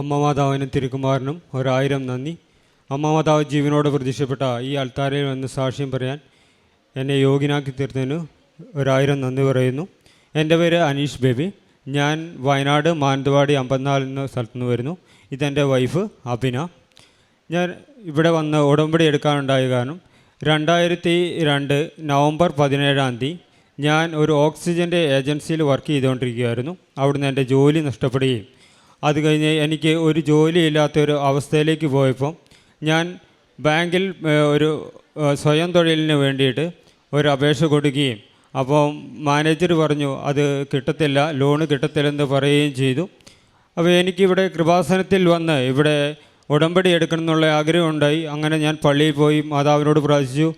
അമ്മ മാതാവിനും തിരുക്കുമാരനും ഒരായിരം നന്ദി. അമ്മ മാതാവ് ജീവനോട് പ്രതീക്ഷപ്പെട്ട ഈ അൽത്താരയിൽ വന്ന് സാക്ഷ്യം പറയാൻ എന്നെ യോഗ്യനാക്കി തീർത്തതിന് ഒരായിരം നന്ദി പറയുന്നു. എന്റെ പേര് അനീഷ് ബേബി. ഞാൻ വയനാട് മാനന്തവാടി അമ്പത്തിനാല് എന്ന സ്ഥലത്തു നിന്ന് വരുന്നു. ഇതെന്റെ വൈഫ് അഭിന. ഞാൻ ഇവിടെ വന്ന് ഉടമ്പടി എടുക്കാനുണ്ടായ കാരണം രണ്ടായിരത്തി രണ്ട് നവംബർ പതിനേഴാം തീയതി ഞാൻ ഒരു ഓക്സിജന്റെ ഏജൻസിയിൽ വർക്ക് ചെയ്തുകൊണ്ടിരിക്കുകയായിരുന്നു. അവിടുന്ന് എന്റെ ജോലി നഷ്ടപ്പെടുകയും അത് കഴിഞ്ഞ് എനിക്ക് ഒരു ജോലിയില്ലാത്ത ഒരു അവസ്ഥയിലേക്ക് പോയപ്പം ഞാൻ ബാങ്കിൽ ഒരു സ്വയം തൊഴിലിന് വേണ്ടിയിട്ട് ഒരു അപേക്ഷ കൊടുക്കുകയും അപ്പോൾ മാനേജർ പറഞ്ഞു അത് കിട്ടത്തില്ല ലോണ് കിട്ടത്തില്ലെന്ന് പറയുകയും ചെയ്തു. അപ്പോൾ എനിക്കിവിടെ കൃപാസനത്തിൽ വന്ന് ഇവിടെ ഉടമ്പടി എടുക്കണം എന്നുള്ള ആഗ്രഹമുണ്ടായി അങ്ങനെ ഞാൻ പള്ളിയിൽ പോയി മാതാവിനോട് പ്രാർത്ഥിച്ചു.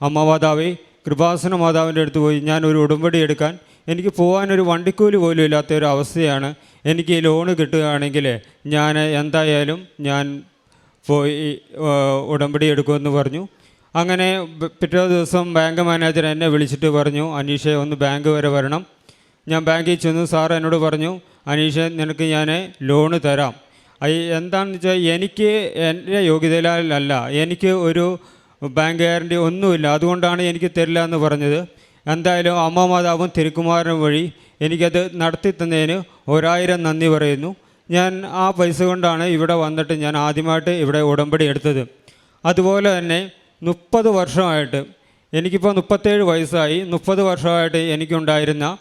അമ്മ മാതാവേ കൃപാസന മാതാവിന്റെ അടുത്ത് പോയി. ഞാൻ ഒരു ഉടമ്പടി എടുക്കാൻ എനിക്ക് പോകാനൊരു വണ്ടിക്കൂലി പോലും ഇല്ലാത്ത ഒരു അവസ്ഥയാണ്. എനിക്ക് ഈ ലോണ് കിട്ടുകയാണെങ്കിൽ ഞാൻ എന്തായാലും ഞാൻ പോയി ഉടമ്പടി എടുക്കുമെന്ന് പറഞ്ഞു. അങ്ങനെ പിറ്റേ ദിവസം ബാങ്ക് മാനേജർ എന്നെ വിളിച്ചിട്ട് പറഞ്ഞു അനീഷെ ഒന്ന് ബാങ്ക് വരെ വരണം. ഞാൻ ബാങ്കിൽ ചെന്നു സാർ എന്നോട് പറഞ്ഞു അനീഷ നിനക്ക് ഞാൻ ലോണ് തരാം. അത് എന്താണെന്ന് വെച്ചാൽ എനിക്ക് എന്റെ യോഗ്യതയിലല്ല എനിക്ക് ഒരു ബാങ്ക് ഗ്യാരണ്ടി ഒന്നുമില്ല. അതുകൊണ്ടാണ് എനിക്ക് തരില്ല എന്ന് പറഞ്ഞത്. എന്തായാലും അമ്മ മാതാവും തിരുക്കുമാരനും വഴി എനിക്കത് നടത്തി തന്നതിന് ഒരായിരം നന്ദി പറയുന്നു. ഞാൻ ആ പൈസ കൊണ്ടാണ് ഇവിടെ വന്നിട്ട് ഞാൻ ആദ്യമായിട്ട് ഇവിടെ ഉടമ്പടി എടുത്തത്. അതുപോലെ തന്നെ മുപ്പത് വർഷമായിട്ട് എനിക്കിപ്പോൾ മുപ്പത്തേഴ് വയസ്സായി. മുപ്പത് വർഷമായിട്ട് എനിക്കുണ്ടായിരുന്ന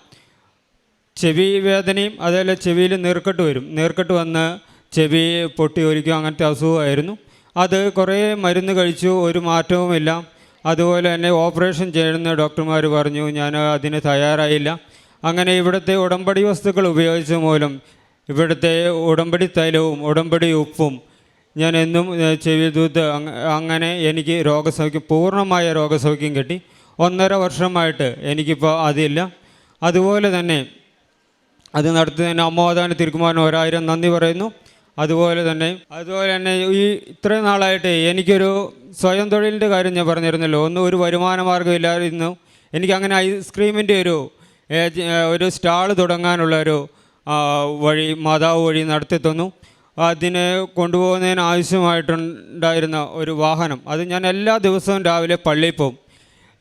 ചെവി വേദനയും അതേപോലെ ചെവിയിൽ നീർക്കെട്ട് വരും. നീർക്കെട്ട് വന്ന് ചെവി പൊട്ടി ഒലിക്കും അങ്ങനത്തെ അസുഖമായിരുന്നു. അത് കുറേ മരുന്ന് കഴിച്ചു ഒരു മാറ്റവുമില്ല. അതുപോലെ തന്നെ ഓപ്പറേഷൻ ചെയ്യുന്ന ഡോക്ടർമാർ പറഞ്ഞു ഞാൻ അതിന് തയ്യാറായില്ല. അങ്ങനെ ഇവിടുത്തെ ഉടമ്പടി വസ്തുക്കൾ ഉപയോഗിച്ച മൂലം ഇവിടുത്തെ ഉടമ്പടി തൈലവും ഉടമ്പടി ഉപ്പും ഞാൻ എന്നും ഏഹ്, ചെവി തൂത്ത് അങ്ങ- അങ്ങനെ എനിക്ക് രോഗസൗഖ്യം പൂർണമായ രോഗസൗഖ്യം കിട്ടി. ഒന്നര വർഷമായിട്ട് എനിക്കിപ്പോൾ അതില്ല. അതുപോലെ തന്നെ അത് നടത്തുന്നതിന് അമ്മോദാന തിരുക്കുമാരൻ ഒരായിരം നന്ദി പറയുന്നു. അതുപോലെ തന്നെ അതുപോലെ തന്നെ ഈ ഇത്രയും നാളായിട്ട് എനിക്കൊരു സ്വയം തൊഴിലിന്റെ കാര്യം ഞാൻ പറഞ്ഞിരുന്നല്ലോ. ഒന്നും ഒരു വരുമാന മാർഗമില്ലായിരുന്നു എനിക്ക് അങ്ങനെ ഐസ്ക്രീമിന്റെ ഒരു ഒരു സ്റ്റാൾ തുടങ്ങാനുള്ള ഒരു വഴി മാതാവ് വഴി നടത്തി തന്നു. അതിനെ കൊണ്ടുപോകുന്നതിന് ആവശ്യമായിട്ടുണ്ടായിരുന്ന ഒരു വാഹനം. അത് ഞാൻ എല്ലാ ദിവസവും രാവിലെ പള്ളിയിൽ പോകും.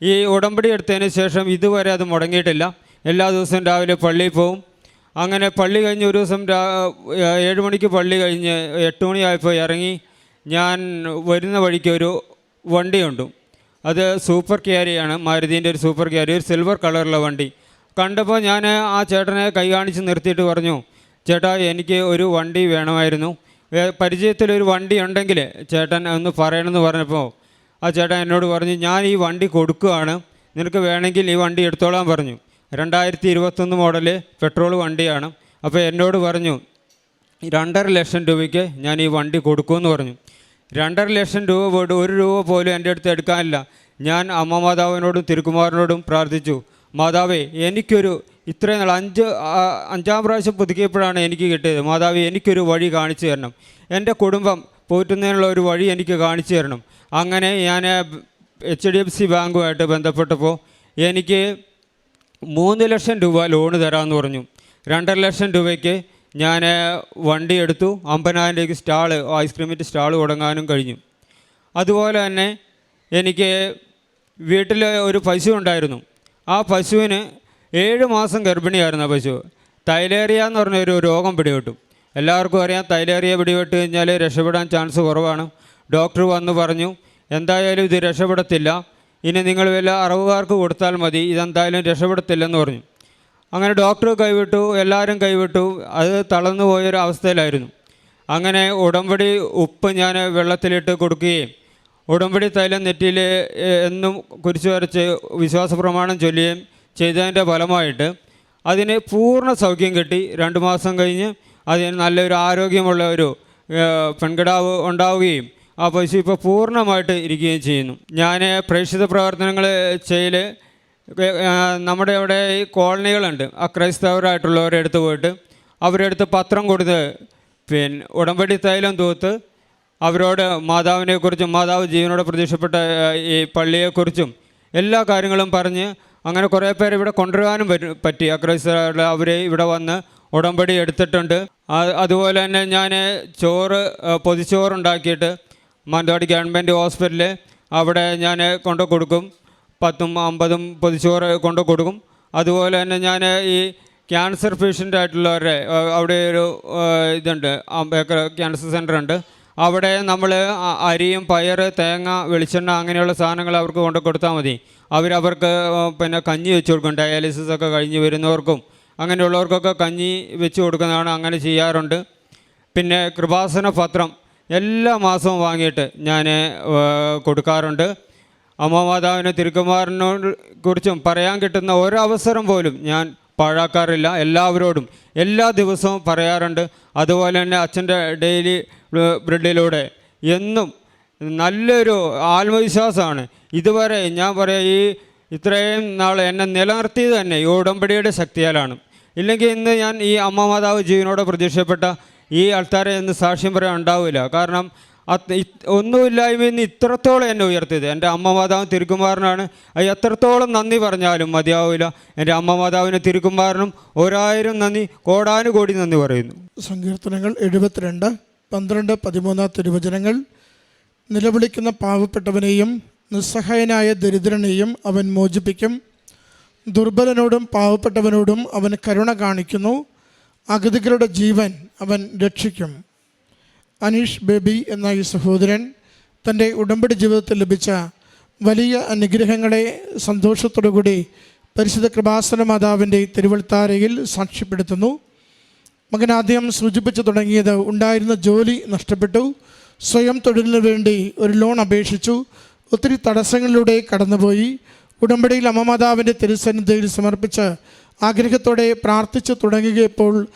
ഈ ഉടമ്പടി എടുത്തതിന് ശേഷം ഇതുവരെ അത് മുടങ്ങിയിട്ടില്ല. എല്ലാ ദിവസവും രാവിലെ പള്ളിയിൽ പോവും അങ്ങനെ പള്ളി കഴിഞ്ഞ് ഒരു ദിവസം ഏഴ് മണിക്ക് പള്ളി കഴിഞ്ഞ് എട്ട് മണിയായപ്പോൾ ഇറങ്ങി ഞാൻ വരുന്ന വഴിക്ക് ഒരു വണ്ടിയുണ്ട്. അത് സൂപ്പർ ക്യാരിയാണ് മാരുതീന്റെ ഒരു സൂപ്പർ ക്യാരി ഒരു സിൽവർ കളറുള്ള വണ്ടി. കണ്ടപ്പോൾ ഞാൻ ആ ചേട്ടനെ കൈ കാണിച്ച് നിർത്തിയിട്ട് പറഞ്ഞു ചേട്ടാ എനിക്ക് ഒരു വണ്ടി വേണമായിരുന്നു. പരിചയത്തിലൊരു വണ്ടി ഉണ്ടെങ്കിൽ ചേട്ടൻ ഒന്ന് പറയണമെന്ന് പറഞ്ഞപ്പോൾ ആ ചേട്ടൻ എന്നോട് പറഞ്ഞു ഞാൻ ഈ വണ്ടി കൊടുക്കുകയാണ്. നിനക്ക് വേണമെങ്കിൽ ഈ വണ്ടി എടുത്തോളാൻ പറഞ്ഞു. രണ്ടായിരത്തി ഇരുപത്തൊന്ന് മോഡൽ പെട്രോൾ വണ്ടിയാണ്. അപ്പോൾ എന്നോട് പറഞ്ഞു രണ്ടര ലക്ഷം രൂപയ്ക്ക് ഞാൻ ഈ വണ്ടി കൊടുക്കുമെന്ന് പറഞ്ഞു. രണ്ടര ലക്ഷം രൂപ പോയിട്ട് ഒരു രൂപ പോലും എന്റെ അടുത്ത് എടുക്കാനില്ല. ഞാൻ അമ്മ മാതാവിനോടും തിരുക്കുമാറിനോടും പ്രാർത്ഥിച്ചു മാതാവേ എനിക്കൊരു ഇത്രയും നാൾ അഞ്ച് അഞ്ചാം പ്രാവശ്യം പുതുക്കിയപ്പോഴാണ് എനിക്ക് കിട്ടിയത്. മാതാവ് എനിക്കൊരു വഴി കാണിച്ചു തരണം. എന്റെ കുടുംബം പോറ്റുന്നതിനുള്ള ഒരു വഴി എനിക്ക് കാണിച്ചു തരണം. അങ്ങനെ ഞാൻ എച്ച് ഡി എഫ് സി ബാങ്കുമായിട്ട് ബന്ധപ്പെട്ടപ്പോൾ എനിക്ക് മൂന്ന് ലക്ഷം രൂപ ലോണ് തരാമെന്ന് പറഞ്ഞു. രണ്ടര ലക്ഷം രൂപയ്ക്ക് ഞാൻ വണ്ടി എടുത്തു. അമ്പതിനായിരം രൂപയ്ക്ക് സ്റ്റാൾ ഐസ്ക്രീമിന്റെ സ്റ്റാൾ തുടങ്ങാനും കഴിഞ്ഞു. അതുപോലെ തന്നെ എനിക്ക് വീട്ടിൽ ഒരു പശു ഉണ്ടായിരുന്നു. ആ പശുവിന് ഏഴ് മാസം ഗർഭിണിയായിരുന്നു ആ പശു. തൈലേറിയ എന്ന് പറഞ്ഞൊരു രോഗം പിടിപെട്ടു. എല്ലാവർക്കും അറിയാം തൈലേറിയ പിടിപെട്ട് കഴിഞ്ഞാൽ രക്ഷപ്പെടാൻ ചാൻസ് കുറവാണ്. ഡോക്ടർ വന്ന് പറഞ്ഞു എന്തായാലും ഇത് രക്ഷപ്പെടത്തില്ല. ഇനി നിങ്ങൾ വല്ല അറവുകാർക്ക് കൊടുത്താൽ മതി ഇതെന്തായാലും രക്ഷപ്പെടത്തില്ലെന്ന് പറഞ്ഞു. അങ്ങനെ ഡോക്ടർ കൈവിട്ടു എല്ലാവരും കൈവിട്ടു അത് തളർന്നു പോയൊരു അവസ്ഥയിലായിരുന്നു. അങ്ങനെ ഉടമ്പടി ഉപ്പ് ഞാൻ വെള്ളത്തിലിട്ട് കൊടുക്കുകയും ഉടമ്പടി തൈലം നെറ്റിയിൽ എന്നും കുരിച്ചു വരച്ച് വിശ്വാസ പ്രമാണം ചൊല്ലുകയും ചെയ്തതിന്റെ ഫലമായിട്ട് അതിന് പൂർണ സൗഖ്യം കിട്ടി. രണ്ട് മാസം കഴിഞ്ഞ് അതിന് നല്ലൊരു ആരോഗ്യമുള്ള ഒരു പെൺകിടാവ് ഉണ്ടാവുകയും ആ പശു ഇപ്പോൾ പൂർണമായിട്ട് ഇരിക്കുകയും ചെയ്യുന്നു. ഞാൻ പ്രേക്ഷിത പ്രവർത്തനങ്ങൾ ചെയ്യൽ നമ്മുടെ അവിടെ ഈ കോളനികളുണ്ട്. ആ ക്രൈസ്തവരായിട്ടുള്ളവരെ അടുത്ത് പോയിട്ട് അവരുടെ അടുത്ത് പത്രം കൊടുത്ത് പിന്നെ ഉടമ്പടി തൈലം തൂത്ത് അവരോട് മാതാവിനെക്കുറിച്ചും മാതാവ് ജീവനോട് പ്രതീക്ഷപ്പെട്ട ഈ പള്ളിയെക്കുറിച്ചും എല്ലാ കാര്യങ്ങളും പറഞ്ഞ് അങ്ങനെ കുറേ പേര് ഇവിടെ കൊണ്ടുവരാനും പറ്റും. ക്രൈസ്തവരുടെ അവരെ ഇവിടെ വന്ന് ഉടമ്പടി എടുത്തിട്ടുണ്ട്. അതുപോലെ തന്നെ ഞാൻ ചോറ് പൊതിച്ചോറുണ്ടാക്കിയിട്ട് മാനന്തവാടി ഗവൺമെന്റ് ഹോസ്പിറ്റലിൽ അവിടെ ഞാൻ കൊണ്ടു കൊടുക്കും. പത്തും അമ്പതും പൊതിച്ചോറ് കൊണ്ടു കൊടുക്കും. അതുപോലെ തന്നെ ഞാൻ ഈ ക്യാൻസർ പേഷ്യന്റ് ആയിട്ടുള്ളവരുടെ അവിടെ ഒരു ഇതുണ്ട്. ക്യാൻസർ സെന്റർ ഉണ്ട്. അവിടെ നമ്മൾ അരിയും പയർ തേങ്ങ വെളിച്ചെണ്ണ അങ്ങനെയുള്ള സാധനങ്ങൾ അവർക്ക് കൊണ്ടു കൊടുത്താൽ മതി. അവരവർക്ക് പിന്നെ കഞ്ഞി വെച്ച് കൊടുക്കും. ഡയാലിസിസ് ഒക്കെ കഴിഞ്ഞ് വരുന്നവർക്കും അങ്ങനെയുള്ളവർക്കൊക്കെ കഞ്ഞി വെച്ച് കൊടുക്കുന്നതാണ് അങ്ങനെ ചെയ്യാറുണ്ട്. പിന്നെ കൃപാസന പത്രം. എല്ലാ മാസവും വാങ്ങിയിട്ട് ഞാൻ കൊടുക്കാറുണ്ട്. അമ്മമാതാവിനെ തിരുക്കുമാറിനോട് കുറിച്ചും പറയാൻ കിട്ടുന്ന ഒരവസരം പോലും ഞാൻ പാഴാക്കാറില്ല. എല്ലാവരോടും എല്ലാ ദിവസവും പറയാറുണ്ട്. അതുപോലെ തന്നെ അച്ഛന്റെ ഡെയിലി ബ്രെഡിലൂടെ എന്നും നല്ലൊരു ആത്മവിശ്വാസമാണ്. ഇതുവരെ ഞാൻ പറയാം ഈ ഇത്രയും നാൾ എന്നെ നിലനിർത്തിയത് തന്നെ ഈ ഉടമ്പടിയുടെ ശക്തിയാലാണ്. ഇല്ലെങ്കിൽ ഇന്ന് ഞാൻ ഈ അമ്മ മാതാവ് ജീവനോടെ പ്രതീക്ഷപ്പെട്ട ഈ ആൾക്കാരെ ഒന്ന് സാക്ഷ്യം പറയാൻ ഉണ്ടാവില്ല. കാരണം ഒന്നുമില്ലായ്മ ഇന്ന് ഇത്രത്തോളം എന്നെ ഉയർത്തിയത്. എന്റെ അമ്മ മാതാവ് തിരുക്കുമാറിനാണ് അത് എത്രത്തോളം നന്ദി പറഞ്ഞാലും മതിയാവില്ല. എന്റെ അമ്മ മാതാവിന് തിരുക്കുമാറിനും ഒരായിരം നന്ദി കോടാനുകോടി നന്ദി പറയുന്നു. സങ്കീർത്തനങ്ങൾ എഴുപത്തിരണ്ട് പന്ത്രണ്ട് പതിമൂന്ന് തിരുവചനങ്ങൾ. നിലവിളിക്കുന്ന പാവപ്പെട്ടവനെയും നിസ്സഹായനായ ദരിദ്രനെയും അവൻ മോചിപ്പിക്കും. ദുർബലനോടും പാവപ്പെട്ടവനോടും അവൻ കരുണ കാണിക്കുന്നു. അഗതികളുടെ ജീവൻ അവൻ രക്ഷിക്കും. അനീഷ് ബേബി എന്ന ഈ സഹോദരൻ തന്റെ ഉടമ്പടി ജീവിതത്തിൽ ലഭിച്ച വലിയ അനുഗ്രഹങ്ങളെ സന്തോഷത്തോടുകൂടി പരിശുദ്ധ കൃപാസന മാതാവിന്റെ തിരുവൾത്താരയിൽ സാക്ഷ്യപ്പെടുത്തുന്നു. മകൻ ആദ്യം സൂചിപ്പിച്ചു തുടങ്ങിയത് ഉണ്ടായിരുന്ന ജോലി നഷ്ടപ്പെട്ടു. സ്വയം തൊഴിലിന് വേണ്ടി ഒരു ലോൺ അപേക്ഷിച്ചു. ഒത്തിരി തടസ്സങ്ങളിലൂടെ കടന്നുപോയി. ഉടമ്പടിയിൽ അമ്മമാതാവിന്റെ തിരുസന്നിധിയിൽ സമർപ്പിച്ച് ആഗ്രഹത്തോടെ പ്രാർത്ഥിച്ചു തുടങ്ങുകയപ്പോൾ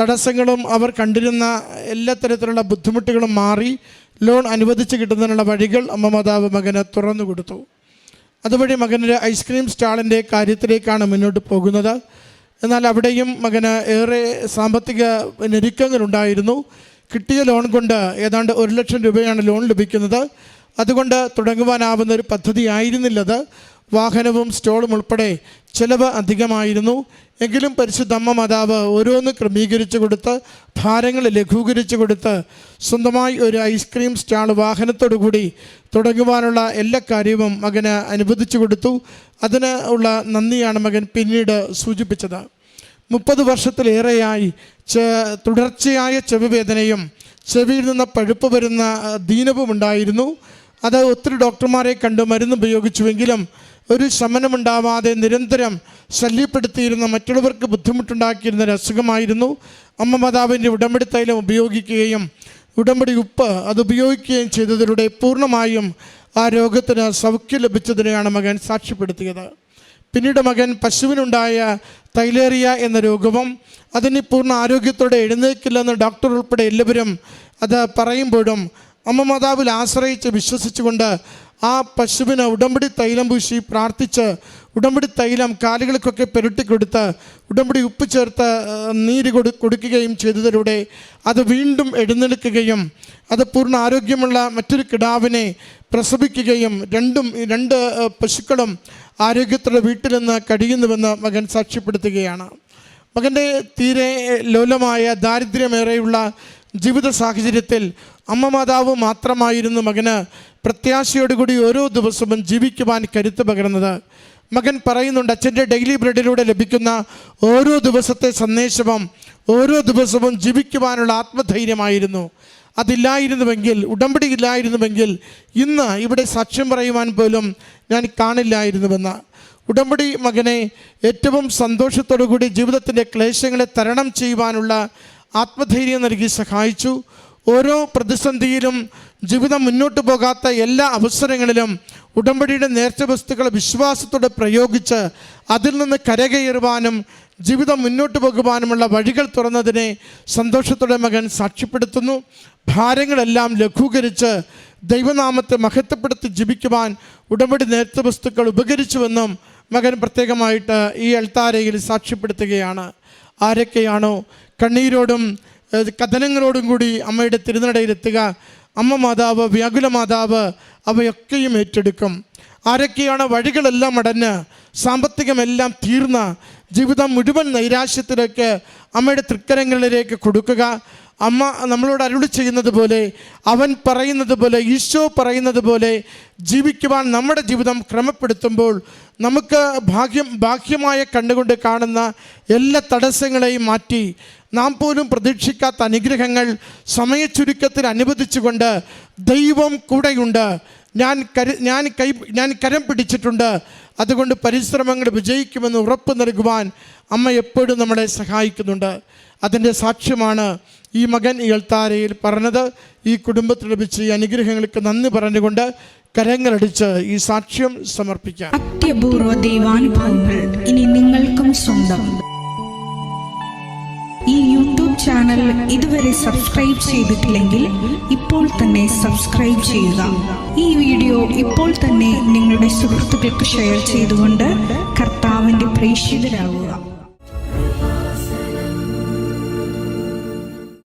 തടസ്സങ്ങളും അവർ കണ്ടിരുന്ന എല്ലാ തരത്തിലുള്ള ബുദ്ധിമുട്ടുകളും മാറി ലോൺ അനുവദിച്ച് കിട്ടുന്നതിനുള്ള വഴികൾ അമ്മ മാതാവ് മകന് തുറന്നു കൊടുത്തു. അതുവഴി മകനൊരു ഐസ്ക്രീം സ്റ്റാളിന്റെ കാര്യത്തിലേക്കാണ് മുന്നോട്ട് പോകുന്നത്. എന്നാൽ അവിടെയും മകന് ഏറെ സാമ്പത്തിക ഞെരുക്കങ്ങളുണ്ടായിരുന്നു. കിട്ടിയ ലോൺ കൊണ്ട് ഏതാണ്ട് ഒരു ലക്ഷം രൂപയാണ് ലോൺ ലഭിക്കുന്നത്. അതുകൊണ്ട് തുടങ്ങുവാനാവുന്ന ഒരു പദ്ധതി ആയിരുന്നില്ലത് വാഹനവും സ്റ്റോളും ഉൾപ്പെടെ ചിലവ് അധികമായിരുന്നു. എങ്കിലും പരിശുദ്ധ അമ്മ മാതാവ് ഓരോന്ന് ക്രമീകരിച്ചു കൊടുത്ത് ഭാരങ്ങൾ ലഘൂകരിച്ചു കൊടുത്ത് സ്വന്തമായി ഒരു ഐസ്ക്രീം സ്റ്റാൾ വാഹനത്തോടു കൂടി തുടങ്ങുവാനുള്ള എല്ലാ കാര്യവും മകന് അനുവദിച്ചു കൊടുത്തു. അതിന് ഉള്ള നന്ദിയാണ് മകൻ പിന്നീട് സൂചിപ്പിച്ചത്. മുപ്പത് വർഷത്തിലേറെയായി തുടർച്ചയായ ചെവിവേദനയും ചെവിയിൽ നിന്ന് പഴുപ്പ് വരുന്ന ദീനവും ഉണ്ടായിരുന്നു അത് ഒത്തിരി ഡോക്ടർമാരെ കണ്ട് മരുന്ന് ഉപയോഗിച്ചുവെങ്കിലും ഒരു ശമനമുണ്ടാവാതെ നിരന്തരം ശല്യപ്പെടുത്തിയിരുന്ന മറ്റുള്ളവർക്ക് ബുദ്ധിമുട്ടുണ്ടാക്കിയിരുന്ന ഒരു അസുഖമായിരുന്നു. അമ്മ മാതാവിന്റെ ഉടമ്പടി തൈലം ഉപയോഗിക്കുകയും ഉടമ്പടി ഉപ്പ് അത് ഉപയോഗിക്കുകയും ചെയ്തതിലൂടെ പൂർണമായും ആ രോഗത്തിന് സൗഖ്യം ലഭിച്ചതിനെയാണ് മകൻ സാക്ഷ്യപ്പെടുത്തിയത്. പിന്നീട് മകൻ പശുവിനുണ്ടായ തൈലേറിയ എന്ന രോഗവും അതിന് പൂർണ ആരോഗ്യത്തോടെ എഴുന്നേക്കില്ലെന്ന് ഡോക്ടർ ഉൾപ്പെടെ എല്ലാവരും അത് പറയുമ്പോഴും അമ്മ മാതാവിൽ ആശ്രയിച്ച് വിശ്വസിച്ചുകൊണ്ട് ആ പശുവിന് ഉടമ്പടി തൈലം പൂശി പ്രാർത്ഥിച്ച് ഉടമ്പടി തൈലം കാലുകൾക്കൊക്കെ പെരുട്ടി കൊടുത്ത് ഉടമ്പടി ഉപ്പ് ചേർത്ത് നീര് കൊടു കൊടുക്കുകയും ചെയ്തതിലൂടെ അത് വീണ്ടും എഴുന്നേൽക്കുകയും അത് പൂർണ ആരോഗ്യമുള്ള മറ്റൊരു കിടാവിനെ പ്രസവിക്കുകയും രണ്ടും രണ്ട് പശുക്കളും ആരോഗ്യത്തോടെ വീട്ടിൽ നിന്ന് കഴിയുന്നുവെന്ന് മകൻ സാക്ഷ്യപ്പെടുത്തുകയാണ്. മകന്റെ തീരെ ലോലമായ ദാരിദ്ര്യമേറെയുള്ള ജീവിത സാഹചര്യത്തിൽ അമ്മ മാതാവ് മാത്രമായിരുന്നു മകന് പ്രത്യാശയോടുകൂടി ഓരോ ദിവസവും ജീവിക്കുവാൻ കരുത്ത് പകരുന്നത്. മകൻ പറയുന്നുണ്ട് അച്ഛന്റെ ഡെയിലി ബ്രെഡിലൂടെ ലഭിക്കുന്ന ഓരോ ദിവസത്തെ സന്ദേശവും ഓരോ ദിവസവും ജീവിക്കുവാനുള്ള ആത്മധൈര്യമായിരുന്നു. അതില്ലായിരുന്നുവെങ്കിൽ ഉടമ്പടി ഇല്ലായിരുന്നുവെങ്കിൽ ഇന്ന് ഇവിടെ സാക്ഷ്യം പറയുവാൻ പോലും ഞാൻ കാണില്ലായിരുന്നുവെന്ന്. ഉടമ്പടി മകനെ ഏറ്റവും സന്തോഷത്തോടു കൂടി ജീവിതത്തിന്റെ ക്ലേശങ്ങളെ തരണം ചെയ്യുവാനുള്ള ആത്മധൈര്യം നൽകി സഹായിച്ചു. ഓരോ പ്രതിസന്ധിയിലും ജീവിതം മുന്നോട്ട് പോകാത്ത എല്ലാ അവസരങ്ങളിലും ഉടമ്പടിയുടെ നേർച്ച വസ്തുക്കളെ വിശ്വാസത്തോടെ പ്രയോഗിച്ച് അതിൽ നിന്ന് കരകയറുവാനും ജീവിതം മുന്നോട്ട് പോകുവാനുമുള്ള വഴികൾ തുറന്നതിനെ സന്തോഷത്തോടെ മകൻ സാക്ഷ്യപ്പെടുത്തുന്നു. ഭാരങ്ങളെല്ലാം ലഘൂകരിച്ച് ദൈവനാമത്തെ മഹത്വപ്പെടുത്തി ജീവിക്കുവാൻ ഉടമ്പടി നേർച്ച വസ്തുക്കൾ ഉപകരിച്ചുവെന്നും മകൻ പ്രത്യേകമായിട്ട് ഈ അൾത്താരയിൽ സാക്ഷ്യപ്പെടുത്തുകയാണ്. ആരൊക്കെയാണോ കണ്ണീരോടും കഥനങ്ങളോടും കൂടി അമ്മയുടെ തിരുനടയിലെത്തുക അമ്മ മാതാവ് വ്യാകുല മാതാവ് അവയൊക്കെയും ഏറ്റെടുക്കും. ആരൊക്കെയാണ് വഴികളെല്ലാം അടഞ്ഞ് സാമ്പത്തികമെല്ലാം തീർന്ന ജീവിതം മുഴുവൻ നൈരാശ്യത്തിലേക്ക് അമ്മയുടെ തൃക്കരങ്ങളിലേക്ക് കൊടുക്കുക. അമ്മ നമ്മളോട് അരുളി ചെയ്യുന്നത് പോലെ അവൻ പറയുന്നത് പോലെ ഈശോ പറയുന്നത് പോലെ ജീവിക്കുവാൻ നമ്മുടെ ജീവിതം ക്രമപ്പെടുത്തുമ്പോൾ നമുക്ക് ഭാഗ്യം ബാഹ്യമായ കണ്ണുകൊണ്ട് കാണുന്ന എല്ലാ തടസ്സങ്ങളെയും മാറ്റി നാം പോലും പ്രതീക്ഷിക്കാത്ത അനുഗ്രഹങ്ങൾ സമയച്ചുരുക്കത്തിൽ അനുവദിച്ചുകൊണ്ട് ദൈവം കൂടെയുണ്ട്. ഞാൻ കരു ഞാൻ കൈ ഞാൻ കരം പിടിച്ചിട്ടുണ്ട്. അതുകൊണ്ട് പരിശ്രമങ്ങൾ വിജയിക്കുമെന്ന് ഉറപ്പ് നൽകുവാൻ അമ്മ എപ്പോഴും നമ്മളെ സഹായിക്കുന്നുണ്ട്. അതിന്റെ സാക്ഷ്യമാണ് ഈ മകൻ ഈ എൽത്താരയിൽ പറഞ്ഞത് ഈ കുടുംബത്തിൽ ലഭിച്ച ഈ അനുഗ്രഹങ്ങൾക്ക് നന്ദി പറഞ്ഞുകൊണ്ട് കരങ്ങളടിച്ച് ഈ സാക്ഷ്യം സമർപ്പിക്കാം. അത്യപൂർവ ദൈവാനുഭവങ്ങൾ ഇനി നിങ്ങൾക്കും സ്വന്തം. ഈ യൂട്യൂബ് ചാനൽ ഇതുവരെ സബ്സ്ക്രൈബ് ചെയ്തിട്ടില്ലെങ്കിൽ ഇപ്പോൾ തന്നെ സബ്സ്ക്രൈബ് ചെയ്യുക. ഈ വീഡിയോ ഇപ്പോൾ തന്നെ നിങ്ങളുടെ സുഹൃത്തുക്കൾക്ക് ഷെയർ ചെയ്തുകൊണ്ട് കർത്താവിന്റെ പ്രേക്ഷിതരാകുക